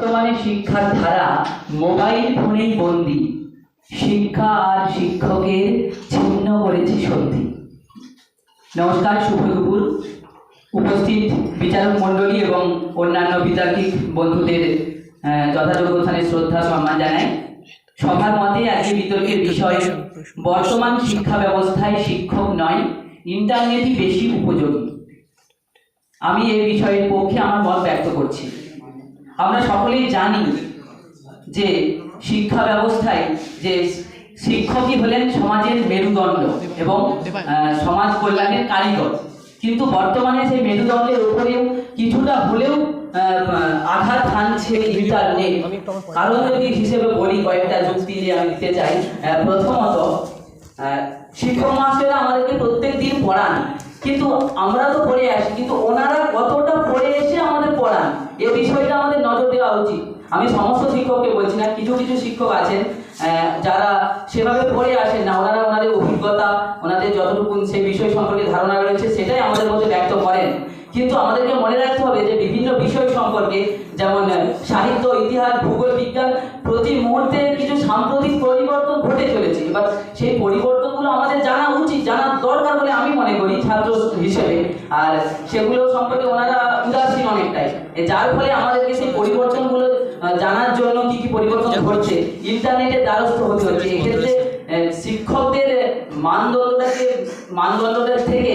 বর্তমানে শিক্ষার ধারা মোবাইল ফোনেই বন্দি। শিক্ষা আর শিক্ষকের ছিন্ন করেছে সত্যি নমস্কার, শুভ দুপুর। উপস্থিত বিচারক মণ্ডলী এবং অন্যান্য বিতার্কিক বন্ধুদের যথাযোগ্য স্থানে শ্রদ্ধা সম্মান জানাই। সবার মতে আজকে বিতর্কের বিষয়, বর্তমান শিক্ষা ব্যবস্থায় শিক্ষক নয়, ইন্টারনেটই বেশি উপযোগী। আমি এই বিষয়ের পক্ষে আমার মত ব্যক্ত করছি। আমরা সকলেই জানি যে শিক্ষা ব্যবস্থায় যে শিক্ষকই হলেন সমাজের মেরুদণ্ড এবং সমাজ কল্যাণের কারিগর। কিন্তু বর্তমানে সেই মেরুদণ্ডের উপরেও কিছুটা হলেও আঘাত হানছে ইন্টারনেট। কারণ যদি হিসেবে বলি, কয়েকটা যুক্তি যে আমি দিতে চাই প্রথমত শিক্ষক মাস্টাররা আমাদেরকে প্রত্যেক দিন পড়ান। কিন্তু আমরা তো পড়ে আসি, কিন্তু ওনারা কতটা পড়ে এসে আমাদের পড়ান এই বিষয়টা আমাদের নজর দেওয়া উচিত আমি সমস্ত শিক্ষককে বলছি না, কিছু কিছু শিক্ষক আছেন যারা সেভাবে পড়ে আসেন না, ওনারা ওনাদের অভিজ্ঞতা, ওনাদের যতটুকু সেই বিষয় সম্পর্কে ধারণা রয়েছে, সেটাই আমাদের মধ্যে ব্যক্ত করেন। কিন্তু আমাদেরকে মনে রাখতে হবে যে বিভিন্ন বিষয় সম্পর্কে, যেমন সাহিত্য, ইতিহাস, ভূগোল, বিজ্ঞান, প্রতি মুহূর্তে কিছু সাম্প্রতিক পরিবর্তন ঘটে চলেছে। এবার সেই পরিবর্তনগুলো আমাদের জানা উচিত, জানার দরকার বলে আমি মনে করি ছাত্র হিসেবে। আর সেগুলো সম্পর্কে ওনারা উদাসীন অনেকটাই। যার ফলে আমাদেরকে সেই পরিবর্তনগুলো জানার জন্য কি কি পরিবর্তন ঘটছে ইন্টারনেটের দ্বারস্থ হতে হচ্ছে। এক্ষেত্রে শিক্ষকদের মানদণ্ডটাকে, মানদণ্ডটার থেকে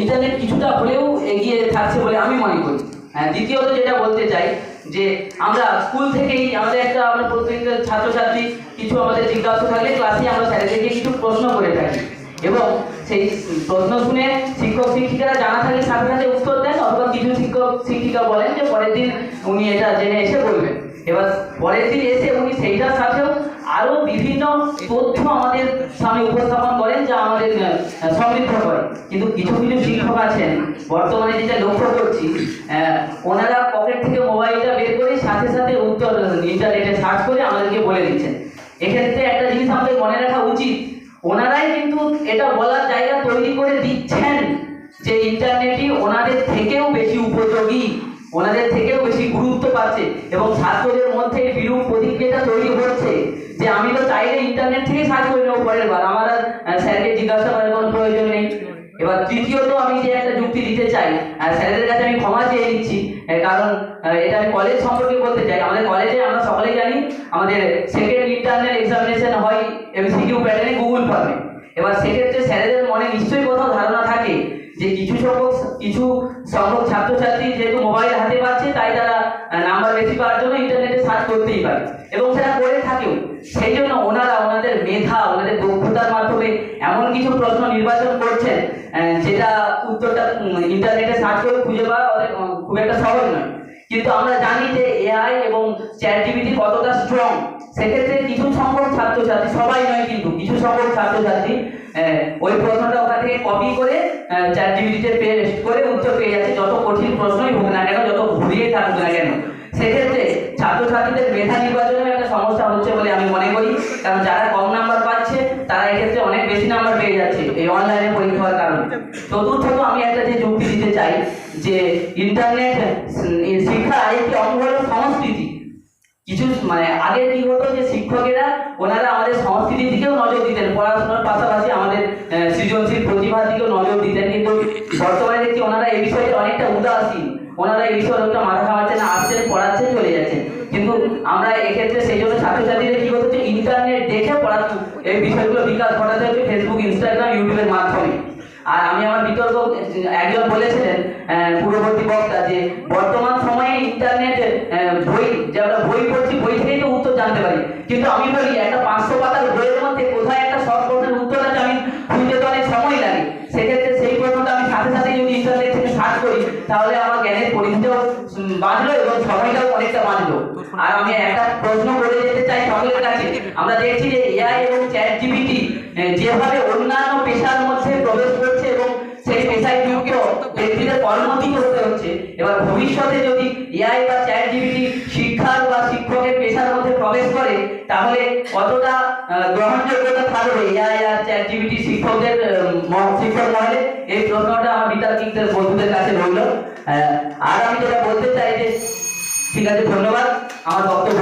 ইন্টারনেট কিছুটা হলেও এগিয়ে থাকছে বলে আমি মনে করি। দ্বিতীয়ত যেটা বলতে চাই যে আমরা স্কুল থেকেই আমাদের একটা আমরা প্রত্যেকটা ছাত্রছাত্রী কিছু আমাদের জিজ্ঞাসা থাকলে ক্লাসে আমরা স্যারেদেরকে কিছু প্রশ্ন করে থাকি। এবং সেই প্রশ্ন শুনে শিক্ষক, শিক্ষিকারা জানা থাকলে সাথে সাথে উত্তর দেন অথবা কিছু শিক্ষক, শিক্ষিকা বলেন যে পরের দিন উনি এটা জেনে এসে বলবেন। এবার পরের দিন এসে উনি সেইটার সাথেও আরও বিভিন্ন তথ্য আমাদের সামনে উপস্থাপন করেন যা আমাদের সমৃদ্ধ করে। কিন্তু কিছু কিছু শিক্ষক আছেন, বর্তমানে যেটা লক্ষ্য করছি ওনারা পকেট থেকে মোবাইলটা বের করে সাথে সাথে উত্তর, ইন্টারনেটে সার্চ করে আমাদেরকে বলে দিচ্ছেন। এক্ষেত্রে একটা জিনিস আমাদের মনে রাখা উচিত, ওনারাই কিন্তু এটা বলার জায়গা তৈরি করে দিচ্ছেন যে ইন্টারনেটই ওনাদের থেকেও বেশি উপযোগী। ওনাদের থেকেও বেশি গুরুত্ব পাচ্ছে এবং ছাত্রদের মধ্যে বিরূপ প্রতিক্রিয়াটা তৈরি হচ্ছে যে আমি তো চাইলে ইন্টারনেট থেকে সার্চ করে নেব পরের বার। আমার স্যারকে জিজ্ঞাসা করার কোনো প্রয়োজন নেই। এবার তৃতীয়ত আমি যে একটা যুক্তি দিতে চাই স্যারেদের কাছে আমি ক্ষমা চেয়ে নিচ্ছি কারণ এটা আমি কলেজ সম্পর্কে বলতে চাই। আমাদের কলেজে আমরা সকলেই জানি, আমাদের সেকেন্ড ইন্টারনাল এক্সামিনেশন হয় এমসিকিউ প্যাটার্নে গুগল ফর্মে এবার সেক্ষেত্রে স্যারেদের মনে নিশ্চয়ই যে কিছু সংখ্যক কিছু সংখ্যক ছাত্রছাত্রী যেহেতু মোবাইল হাতে পাচ্ছে, তাই তারা নাম্বার বেশি পাওয়ার জন্য ইন্টারনেটে সার্চ করতেই পারে। এবং সেটা করে থাকেও। সেই জন্য ওনারা ওনাদের মেধা, ওনাদের দক্ষতার মাধ্যমে এমন কিছু প্রশ্ন নির্বাচন করছেন যেটা উত্তরটা ইন্টারনেটে সার্চ করে খুঁজে পাওয়া খুব একটা সহজ নয়। কিন্তু আমরা জানি যে এআই এবং চ্যাট জিপিটি কতটা স্ট্রং সেক্ষেত্রে কিছু সংখ্যক ছাত্রছাত্রী, সবাই নয় কিন্তু কিছু সংখ্যক ছাত্রছাত্রী ওই প্রশ্নটা ওখান থেকে কপি করে চ্যাট জিপিটিতে পেস্ট করে উত্তর পেয়ে যাচ্ছে, যত কঠিন প্রশ্নই হোক না কেন, যত ঘুরিয়ে থাকুক না কেন। সেক্ষেত্রে ছাত্রছাত্রীদের মেধা নির্বাচনের একটা সমস্যা হচ্ছে বলে আমি মনে করি, কারণ যারা কম নাম্বার পাচ্ছে, তারা এক্ষেত্রে অনেক বেশি নাম্বার পেয়ে যাচ্ছে, এই অনলাইনে পরীক্ষা হওয়ার কারণে। চতুর্থত আমি একটা যে যুক্তি দিতে চাই, যে ইন্টারনেট শিক্ষা একটি অঙ্গ সংস্কৃতি কিছু মানে আগে কি হতো যে শিক্ষকেরা, ওনারা আমাদের সংস্কৃতির দিকেও নজর দিতেন, পড়াশোনার পাশাপাশি আমাদের সৃজনশীল প্রতিভার দিকেও নজর দিতেন। কিন্তু বর্তমানে দেখছি ওনারা এই বিষয়ে অনেকটা উদাসীন। ওনারা এই বিষয়ে অনেকটা মাথা খাওয়াচ্ছেন আসছেন, পড়াচ্ছেন, চলে যাচ্ছেন। কিন্তু আমরা এক্ষেত্রে সেই জন্য ছাত্রছাত্রীদের কি হচ্ছে, ইন্টারনেট দেখে পড়াশোনা এই বিষয়গুলো বিকাশ ঘটাতে হচ্ছে ফেসবুক ইনস্টাগ্রাম ইউটিউবের মাধ্যমে। আর আমি আমার বিতর্ক একজন বলেছিলেন পূর্ববর্তী বক্তা যে বর্তমান সময়ে ইন্টারনেট বই, যে আমরা বই পড়ছি, বই থেকেই তো উত্তর জানতে পারি। কিন্তু আমি বলি, একটা পাঁচশো পাতার বইয়ের মধ্যে কোথায় একটা শর্ট প্রশ্নের উত্তর আছে, আমি খুঁজতে তো অনেক সময় লাগে। সেক্ষেত্রে সেই প্রশ্নটা আমি সাথে সাথে যদি ইন্টারনেট থেকে সার্চ করি, তাহলে আমার জ্ঞানের পরিধিটাও বাঁচলো এবং সময়টাও অনেকটা বাঁচলো। আর আমি একটা প্রশ্ন করে যেতে চাই সকলের কাছে। আমরা দেখছি যে এআই এবং চ্যাট জিপিটি যেভাবে অন্যান্য এবার ভবিষ্যতে যদি এআই বা চ্যাট জিপিটি শিক্ষার বা শিক্ষকের পেশার মধ্যে প্রবেশ করে, তাহলে কতটা গ্রহণযোগ্যতা থাকবে এআই আর চ্যাট জিপিটি শিক্ষকদের শিক্ষক মহলে? এই প্রশ্নটা আমার বিতার্কিকদের বন্ধুদের কাছে রইল। আর আমি যেটা বলতে চাই যে, ঠিক আছে, ধন্যবাদ। আমার বক্তব্য